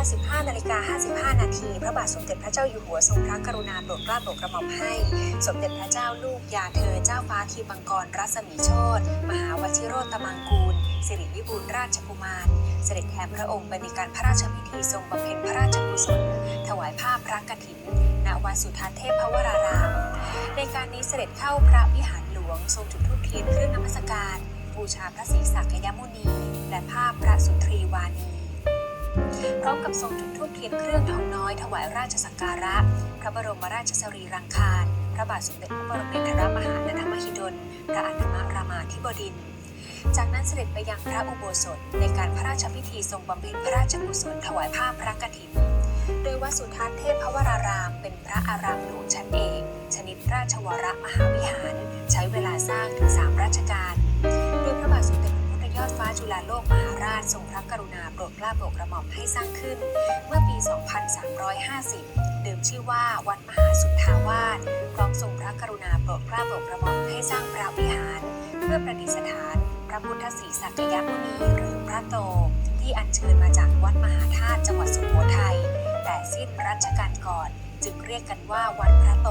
า 15นาฬิกา55 นาที พระบาทสมเด็จพระเจ้าอยู่หัวทรงพระกรุณาโปรดเกล้าโปรดกระหม่อมให้ สมเด็จพระเจ้าลูกยาเธอเจ้าฟ้าทีปังกรรัศมีโชตมหาวชิโรตมังกูล สิริวิบูลราชกุมาร เสด็จแทนพระองค์ไปในการพระราชพิธีทรงบำเพ็ญพระราชกุศล ถวายผ้าพระกฐิน ณ วัดสุทัศน์เทพวราราม ในการนี้เสด็จเข้าพระวิหารหลวงทรงจุดธูปเทียนเครื่องนมัสการ บูชาพระศรีสักยมุนี และภาพพระสุนทรีวานี พร้อมกับทรงจุดธูปเทียนเครื่องทองน้อยถวายราชสักการะ พระบรมราชสรีรังคาร พระบาทสมเด็จพระบรมเนตรมหาณธรรมหิดล พระอัฏฐมรามาธิบดิน จากนั้นเสด็จไปยังพระอุโบสถในการพระราชพิธีทรงบำเพ็ญพระราชกุศลถวายผ้าพระกฐิน โดยวัดสุทัศน์เทพพวราราม เป็นพระอารามหลวงชั้นเอกชนิดราชวรมหาวิหาร ใช้เวลาสร้างถึง3รัชกาล ฟ้าจุฬาโลกมหาราชทรงพระกรุณาโปรดเกล้าโปรดกระหม่อมให้สร้างขึ้น เมื่อปี 2350 เดิมชื่อว่าวัดมหาสุทธาวาสพร้อมทรงพระกรุณาโปรดเกล้าโปรดกระหม่อมให้สร้างพระวิหาร เพื่อประดิษฐาน พระพุทธศรีสักยมุนีหรือพระโต ที่อัญเชิญมาจากวัดมหาธาตุจังหวัดสุโขทัยแต่สิ้นรัชกาลก่อนจึงเรียกกันว่าวัดพระโต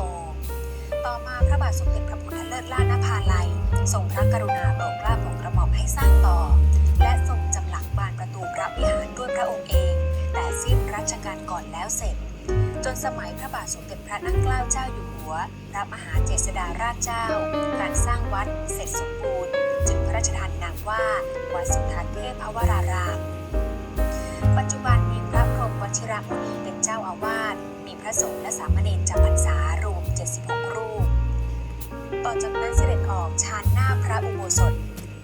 ต่อมาพระบาทสมเด็จพระพุทธเลิศล่านภาลัยทรงพระกรุณาโปรดเกล้าโปร หม่อมให้สร้างต่อ และทรงจำหลักบานประตูพระวิหารด้วยพระองค์เอง แต่สิ้นรัชกาลก่อนแล้วเสร็จ จนสมัยพระบาทสมเด็จพระนั่งเกล้าเจ้าอยู่หัวพระมหาเจษฎาราชเจ้า การสร้างวัดเสร็จสมบูรณ์จึงพระราชทานนามว่าวัดสุทัศน์เทพวรารามปัจจุบันมีพระพรหมวชิรมุนีเป็นเจ้าอาวาสมีพระสงฆ์และสามเณรจำพรรษารวม 76 รูป ต่อจากนั้นเสด็จออกชานหน้าพระอุโบสถ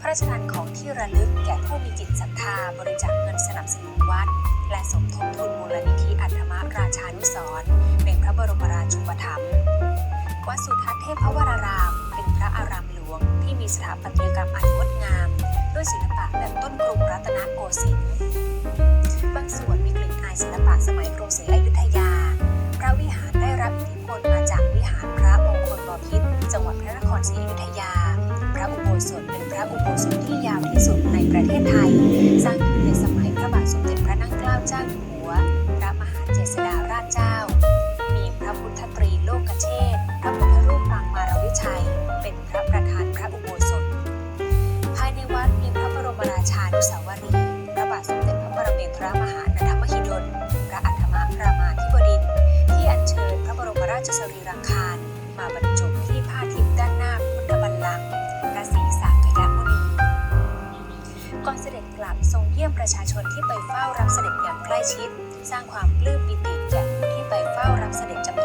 ระราชทานของที่ระลึกแก่ผู้มีจิตศรัทธาบริจาคเงินสนับสนุนวัด และสมทบทุนมูลนิธิอัตมราชานุสรณ์ในพระบรมราชูปถัมภ์วัดสุทัศน์เทพวราราม เป็นพระอารามหลวง ที่มีสถาปัตยกรรมอันงดงาม ด้วยศิลปะแบบต้นกรุงรัตนโกสินทร์บางส่วนมีกลิ่นอายศิลปะสมัยกรุงศรีอยุธยา พระวิหารได้รับอิทธิพลมาจากวิหารพระมงคลบพิตรจังหวัดพระนครศรีอยุธยา อุโบสถที่ยาวที่สุดในประเทศไทย สร้างขึ้นในสมัยพระบาทสมเด็จพระนั่งเกล้าเจ้าอยู่หัว พระมหาเจษฎาราชเจ้า มีพระพุทธตรีโลกเชษพระพุทธรูปปางมารวิชัย เป็นพระประธานพระอุโบสถ ภายในวัดมีพระบรมราชานุสาวรีย์พระบาทสมเด็จพระปรมินทรมหาณธรรมหิดล พระอัฏฐมรามาธิบดินที่อัญเชิญพระบรมราชสรีรังคารมาบรรจุที่ เยี่ยมประชาชนที่ไปเฝ้ารับเสด็จอย่างใกล้ชิด สร้างความปลื้มปิติแก่ผู้ที่ไปเฝ้ารับเสด็จจำนวน